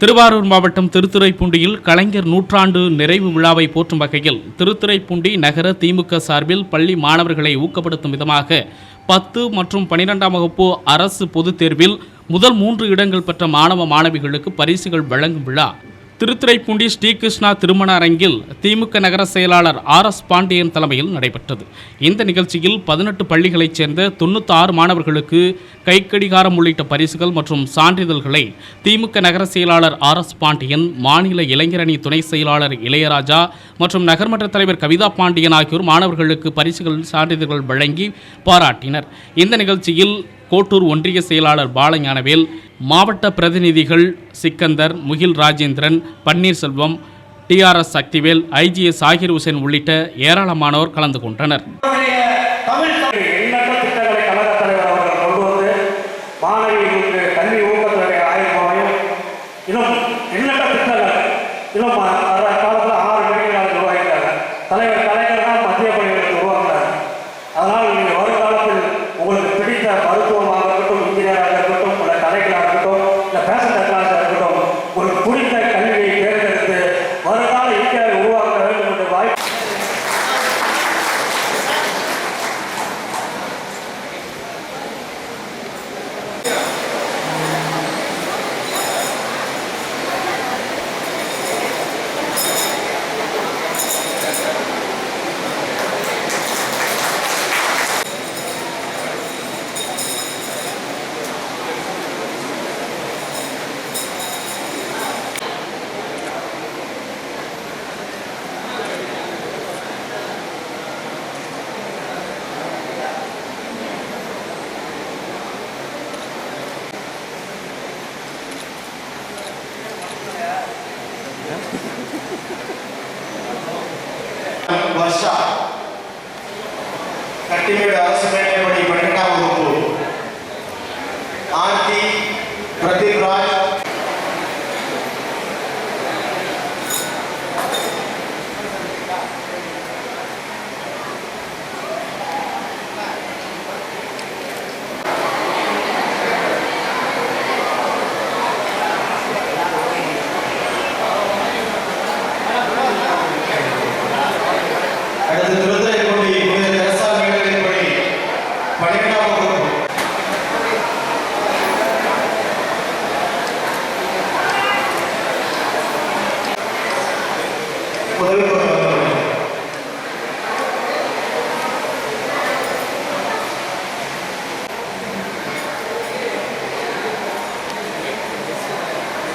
திருவாரூர் மாவட்டம் திருத்துறைப்பூண்டியில் கலைஞர் நூற்றாண்டு நிறைவு விழாவை போற்றும் வகையில் திருத்துறைப்பூண்டி நகர திமுக சார்பில் பள்ளி மாணவர்களை ஊக்கப்படுத்தும் விதமாக பத்து மற்றும் பனிரெண்டாம் வகுப்பு அரசு பொதுத் தேர்வில் முதல் மூன்று இடங்கள் பெற்ற மாணவ மாணவிகளுக்கு பரிசுகள் வழங்கும் விழா. திருத்துறைப்பூண்டி ஸ்ரீகிருஷ்ணா திருமண அரங்கில் திமுக நகர செயலாளர் ஆர் எஸ் பாண்டியன் தலைமையில் நடைபெற்றது. இந்த நிகழ்ச்சியில் பதினெட்டு பள்ளிகளைச் சேர்ந்த தொண்ணூற்றி ஆறு மாணவர்களுக்கு கைக்கடிகாரம் உள்ளிட்ட பரிசுகள் மற்றும் சான்றிதழ்களை திமுக நகர செயலாளர் ஆர் எஸ் பாண்டியன் மாநில இளைஞரணி துணை செயலாளர் இளையராஜா மற்றும் நகர்மன்ற தலைவர் கவிதா பாண்டியன் ஆகியோர் மாணவர்களுக்கு பரிசுகள் சான்றிதழ்கள் வழங்கி பாராட்டினர். இந்த நிகழ்ச்சியில் கோட்டூர் ஒன்றிய செயலாளர் பாலஞானவேல் மாவட்ட பிரதிநிதிகள் சிக்கந்தர் முகில் ராஜேந்திரன் பன்னீர்செல்வம் டிஆர்எஸ் சக்திவேல் ஐஜிஎஸ் சாகிர் ஹுசேன் உள்ளிட்ட ஏராளமானோர் கலந்து கொண்டனர். மாணவிகளுக்கு கல்வி ஊக்கத்தொகை ஆயிரம் இன்னும் எண்ணற்ற திட்டங்கள் இன்னும் primeira aula você Hallelujah.